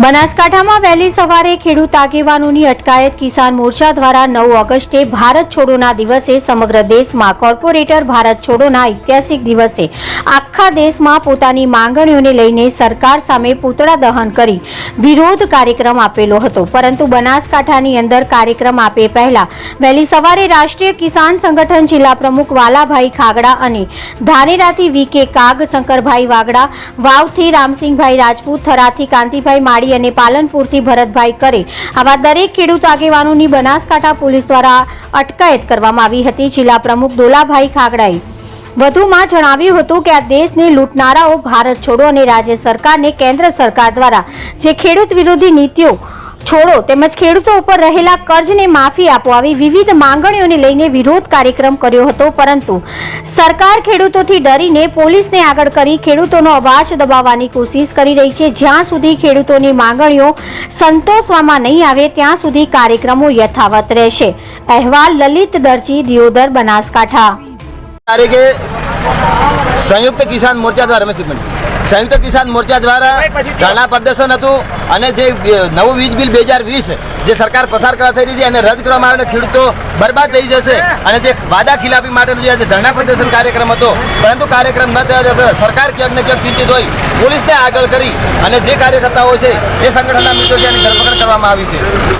બનાસકાંઠામાં વહેલી સવારે ખેડૂત આગેવાનોની અટકાયત કિસાન મોરચા દ્વારા નવ ઓગસ્ટે ભારત છોડોના દિવસે સમગ્ર દેશમાં કોર્પોરેટર ભારત છોડોના ઐતિહાસિક દિવસે આખા દેશમાં પોતાની માંગણીઓને લઈને સરકાર સામે પૂતળા દહન કરી વિરોધ કાર્યક્રમ આપેલો હતો. પરંતુ બનાસકાંઠાની અંદર કાર્યક્રમ આપે પહેલા વહેલી સવારે રાષ્ટ્રીય કિસાન સંગઠન જિલ્લા પ્રમુખ વાલાભાઈ ખાગડા અને ધાનેરાથી વી કે કાગ, શંકરભાઈ વાગડા, વાવથી રામસિંહભાઈ રાજપૂત થરાથી કાંતિભાઈ માળી અને પાલનપુરથી ભરતભાઈ કરે. આવા દરેક ખેડૂત આગેવાનોની બનાસકાંઠા પોલીસ દ્વારા અટકાયત કરવામાં આવી હતી. જિલ્લા પ્રમુખ દોલાભાઈ ખાગડાએ વધુમાં જણાવ્યું હતું કે આ દેશને લૂંટનારાઓ ભારત છોડો અને રાજ્ય સરકારને કેન્દ્ર સરકાર દ્વારા જે ખેડૂત વિરોધી નીતિઓ છોડો તેમજ ખેડૂતો ઉપર રહેલા કર્જને માફી આપો વિવિધ માંગણીઓને લઈને વિરોધ કાર્યક્રમ કર્યો હતો, પરંતુ સરકાર ખેડૂતોથી ડરીને પોલીસને આગળ કરી ખેડૂતોનો અવાજ દબાવવાની કોશિશ કરી રહી છે. જ્યાં સુધી ખેડૂતોની માંગણીઓ સંતોષવામાં નહીં આવે, ત્યાં સુધી કાર્યક્રમો યથાવત રહેશે. અહેવાલ લલિત દરજી, દિયોદર, બનાસકાંઠા. તારીખે સંયુક્ત કિસાન મોરચા દ્વારા રમેશ સંયુક્ત કિસાન મોરચા દ્વારા ઘણા પ્રદર્શન હતું અને જે નવું વીજ બિલ બે હજાર વીસ જે સરકાર પસાર કરવા થઈ રહી છે એને રદ કરવામાં આવે અને ખેડૂતો બરબાદ થઈ જશે. અને જે વાદા ખિલાફી માટેનો જે ધરણા પ્રદર્શન કાર્યક્રમ હતો પરંતુ કાર્યક્રમ ન થયા સરકાર ક્યાંક ને ક્યાંક ચિંતિત હોય. પોલીસને આગળ કરી અને જે કાર્યકર્તાઓ છે જે સંગઠનના મિત્રો છે એની ધરપકડ કરવામાં આવી છે.